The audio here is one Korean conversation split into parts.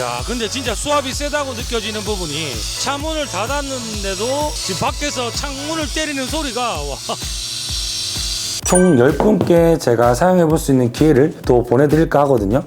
야 근데 진짜 수압이 세다고 느껴지는 부분이 차문을 닫았는데도 지금 밖에서 창문을 때리는 소리가 와 총 10분께 제가 사용해 볼 수 있는 기회를 또 보내드릴까 하거든요.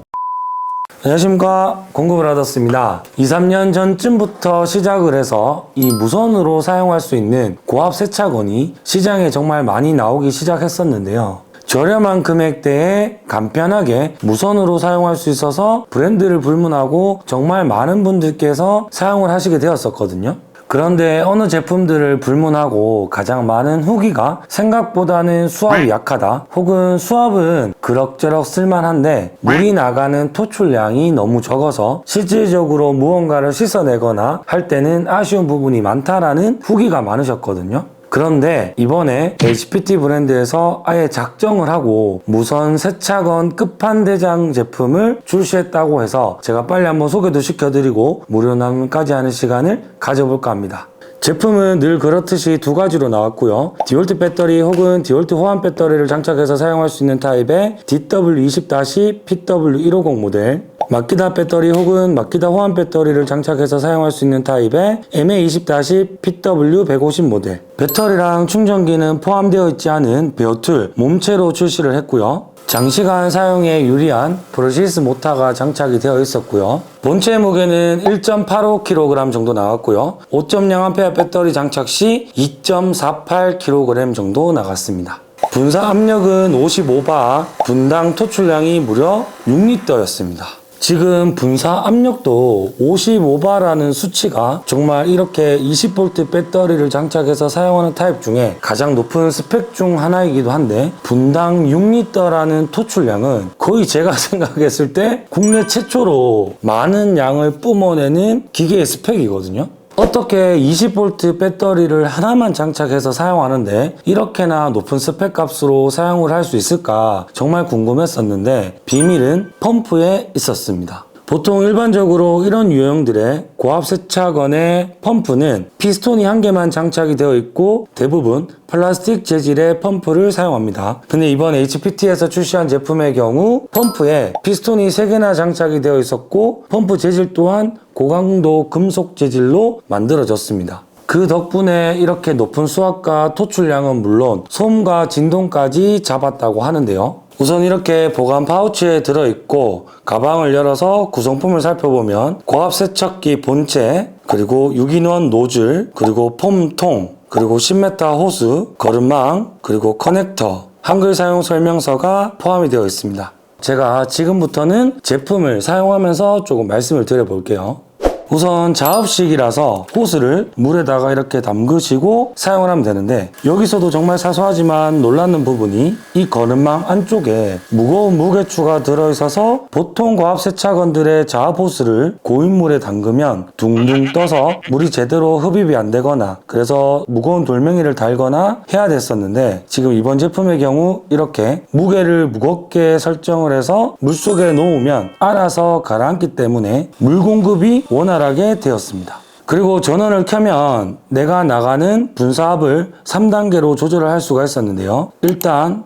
안녕하십니까 공급을 받았습니다. 2, 3년 전쯤부터 시작을 해서 이 무선으로 사용할 수 있는 고압 세차건이 시장에 정말 많이 나오기 시작했었는데요. 저렴한 금액대에 간편하게 무선으로 사용할 수 있어서 브랜드를 불문하고 정말 많은 분들께서 사용을 하시게 되었었거든요. 그런데 어느 제품들을 불문하고 가장 많은 후기가 생각보다는 수압이 약하다 혹은 수압은 그럭저럭 쓸만한데 물이 나가는 토출량이 너무 적어서 실질적으로 무언가를 씻어내거나 할 때는 아쉬운 부분이 많다라는 후기가 많으셨거든요. 그런데 이번에 HPT 브랜드에서 아예 작정을 하고 무선 세차건 끝판대장 제품을 출시했다고 해서 제가 빨리 한번 소개도 시켜드리고 무료 나눔까지 하는 시간을 가져볼까 합니다. 제품은 늘 그렇듯이 두 가지로 나왔고요. 디올트 배터리 혹은 디올트 호환 배터리를 장착해서 사용할 수 있는 타입의 DW20-PW150 모델 마키다 배터리 혹은 마키다 호환 배터리를 장착해서 사용할 수 있는 타입의 MA20-PW150 모델 배터리랑 충전기는 포함되어 있지 않은 베어툴 몸체로 출시를 했고요. 장시간 사용에 유리한 브러시스 모터가 장착이 되어 있었고요. 본체 무게는 1.85kg 정도 나왔고요. 5.0A 배터리 장착 시 2.48kg 정도 나갔습니다. 분사 압력은 55바, 분당 토출량이 무려 6리터였습니다. 지금 분사 압력도 55바라는 수치가 정말 이렇게 20V 배터리를 장착해서 사용하는 타입 중에 가장 높은 스펙 중 하나이기도 한데 분당 6리터라는 토출량은 거의 제가 생각했을 때 국내 최초로 많은 양을 뿜어내는 기계의 스펙이거든요. 어떻게 20V 배터리를 하나만 장착해서 사용하는데 이렇게나 높은 스펙 값으로 사용을 할 수 있을까 정말 궁금했었는데 비밀은 펌프에 있었습니다. 보통 일반적으로 이런 유형들의 고압 세차건의 펌프는 피스톤이 한 개만 장착이 되어 있고 대부분 플라스틱 재질의 펌프를 사용합니다. 근데 이번 HPT에서 출시한 제품의 경우 펌프에 피스톤이 3개나 장착이 되어 있었고 펌프 재질 또한 고강도 금속 재질로 만들어졌습니다. 그 덕분에 이렇게 높은 수압과 토출량은 물론 소음과 진동까지 잡았다고 하는데요. 우선 이렇게 보관 파우치에 들어있고 가방을 열어서 구성품을 살펴보면 고압 세척기 본체 그리고 유기농 노즐 그리고 폼통 그리고 10m 호스 거름망 그리고 커넥터 한글 사용 설명서가 포함이 되어 있습니다. 제가 지금부터는 제품을 사용하면서 조금 말씀을 드려볼게요. 우선 자업식이라서 호스를 물에다가 이렇게 담그시고 사용을 하면 되는데 여기서도 정말 사소하지만 놀라는 부분이 이 거름망 안쪽에 무거운 무게추가 들어있어서 보통 고압 세차건들의 자업 호스를 고인 물에 담그면 둥둥 떠서 물이 제대로 흡입이 안 되거나 그래서 무거운 돌멩이를 달거나 해야 됐었는데 지금 이번 제품의 경우 이렇게 무게를 무겁게 설정을 해서 물속에 놓으면 알아서 가라앉기 때문에 물 공급이 원활 하게 되었습니다. 그리고 전원을 켜면 내가 나가는 분사압을 3단계로 조절을 할 수가 있었는데요. 1단,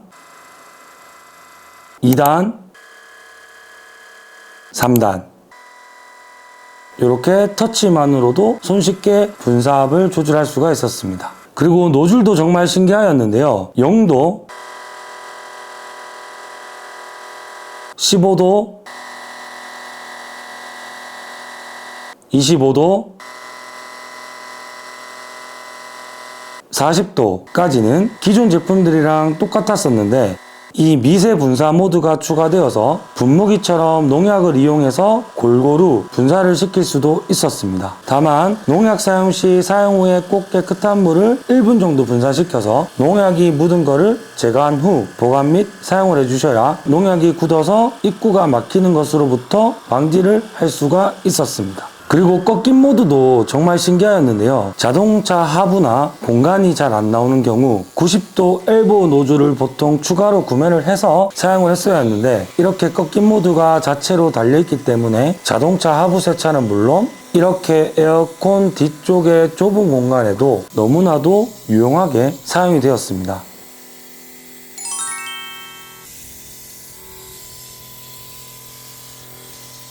2단, 3단. 이렇게 터치만으로도 손쉽게 분사압을 조절할 수가 있었습니다. 그리고 노즐도 정말 신기하였는데요. 0도, 15도, 25도, 40도까지는 기존 제품들이랑 똑같았었는데 이 미세 분사 모드가 추가되어서 분무기처럼 농약을 이용해서 골고루 분사를 시킬 수도 있었습니다. 다만 농약 사용 시 사용 후에 꼭 깨끗한 물을 1분 정도 분사시켜서 농약이 묻은 거를 제거한 후 보관 및 사용을 해주셔야 농약이 굳어서 입구가 막히는 것으로부터 방지를 할 수가 있었습니다. 그리고 꺾임 모드도 정말 신기하였는데요. 자동차 하부나 공간이 잘 안 나오는 경우 90도 엘보 노즐을 보통 추가로 구매를 해서 사용을 했어야 했는데 이렇게 꺾임 모드가 자체로 달려있기 때문에 자동차 하부 세차는 물론 이렇게 에어컨 뒤쪽의 좁은 공간에도 너무나도 유용하게 사용이 되었습니다.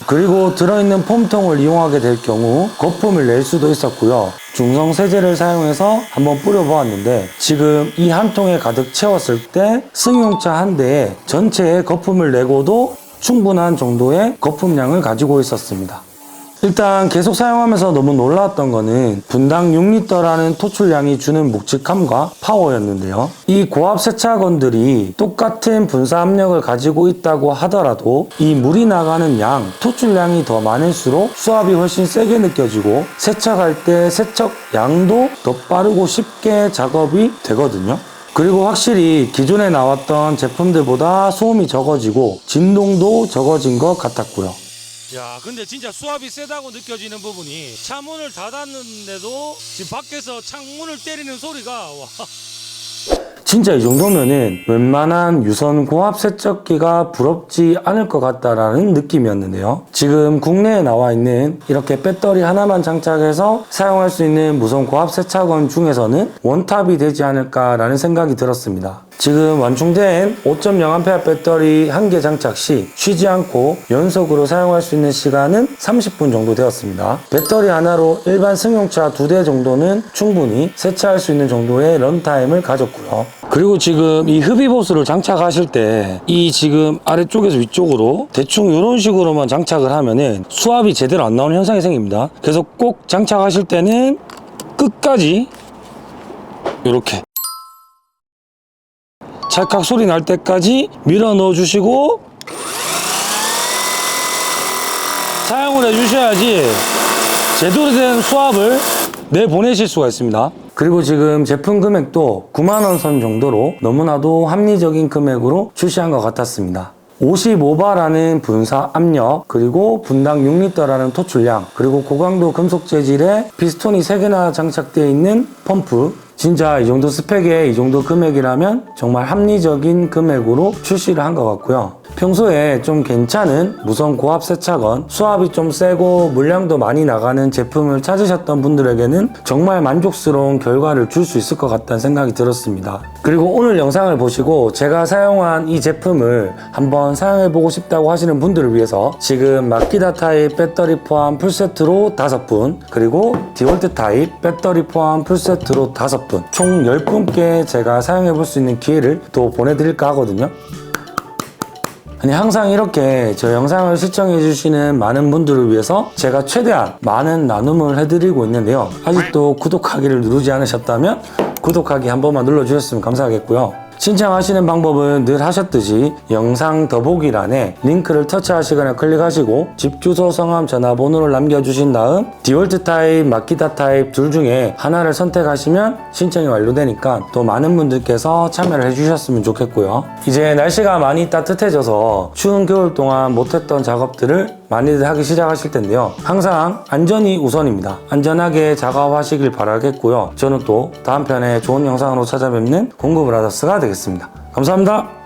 그리고 들어있는 폼통을 이용하게 될 경우 거품을 낼 수도 있었고요. 중성 세제를 사용해서 한번 뿌려보았는데 지금 이 한 통에 가득 채웠을 때 승용차 한 대에 전체에 거품을 내고도 충분한 정도의 거품량을 가지고 있었습니다. 일단 계속 사용하면서 너무 놀라웠던 거는 분당 6리터라는 토출량이 주는 묵직함과 파워였는데요. 이 고압 세차건들이 똑같은 분사 압력을 가지고 있다고 하더라도 이 물이 나가는 양, 토출량이 더 많을수록 수압이 훨씬 세게 느껴지고 세척할 때 세척 양도 더 빠르고 쉽게 작업이 되거든요. 그리고 확실히 기존에 나왔던 제품들보다 소음이 적어지고 진동도 적어진 것 같았고요. 야, 근데 진짜 수압이 세다고 느껴지는 부분이 차문을 닫았는데도 지금 밖에서 창문을 때리는 소리가 와. 진짜 이 정도면은 웬만한 유선 고압 세척기가 부럽지 않을 것 같다라는 느낌이었는데요. 지금 국내에 나와 있는 이렇게 배터리 하나만 장착해서 사용할 수 있는 무선 고압 세차건 중에서는 원탑이 되지 않을까라는 생각이 들었습니다. 지금 완충된 5.0A 배터리 한 개 장착 시 쉬지 않고 연속으로 사용할 수 있는 시간은 30분 정도 되었습니다. 배터리 하나로 일반 승용차 두 대 정도는 충분히 세차할 수 있는 정도의 런타임을 가졌고요. 그리고 지금 이 흡입호스를 장착하실 때 이 지금 아래쪽에서 위쪽으로 대충 이런 식으로만 장착을 하면은 수압이 제대로 안 나오는 현상이 생깁니다. 그래서 꼭 장착하실 때는 끝까지 이렇게 찰칵 소리 날 때까지 밀어 넣어 주시고 사용을 해 주셔야지 제대로 된 수압을 내보내실 수가 있습니다. 그리고 지금 제품 금액도 9만원 선 정도로 너무나도 합리적인 금액으로 출시한 것 같았습니다. 55바라는 분사 압력, 그리고 분당 6리터라는 토출량, 그리고 고강도 금속 재질의 피스톤이 3개나 장착되어 있는 펌프, 진짜 이 정도 스펙에 이 정도 금액이라면 정말 합리적인 금액으로 출시를 한 것 같고요. 평소에 좀 괜찮은 무선 고압 세차건, 수압이 좀 세고 물량도 많이 나가는 제품을 찾으셨던 분들에게는 정말 만족스러운 결과를 줄 수 있을 것 같다는 생각이 들었습니다. 그리고 오늘 영상을 보시고 제가 사용한 이 제품을 한번 사용해보고 싶다고 하시는 분들을 위해서 지금 마키다 타입 배터리 포함 풀세트로 5분, 그리고 디월트 타입 배터리 포함 풀세트로 5분, 총 10분께 제가 사용해볼 수 있는 기회를 또 보내드릴까 하거든요. 아니 항상 이렇게 저 영상을 시청해 주시는 많은 분들을 위해서 제가 최대한 많은 나눔을 해드리고 있는데요. 아직도 구독하기를 누르지 않으셨다면 구독하기 한 번만 눌러주셨으면 감사하겠고요 신청하시는 방법은 늘 하셨듯이 영상 더보기란에 링크를 터치하시거나 클릭하시고 집 주소 성함 전화번호를 남겨주신 다음 디월트 타입 마키다 타입 둘 중에 하나를 선택하시면 신청이 완료되니까 또 많은 분들께서 참여를 해주셨으면 좋겠고요. 이제 날씨가 많이 따뜻해져서 추운 겨울 동안 못했던 작업들을 많이들 하기 시작하실 텐데요. 항상 안전이 우선입니다. 안전하게 작업하시길 바라겠고요. 저는 또 다음 편에 좋은 영상으로 찾아뵙는 공구브라더스가 되겠습니다. 감사합니다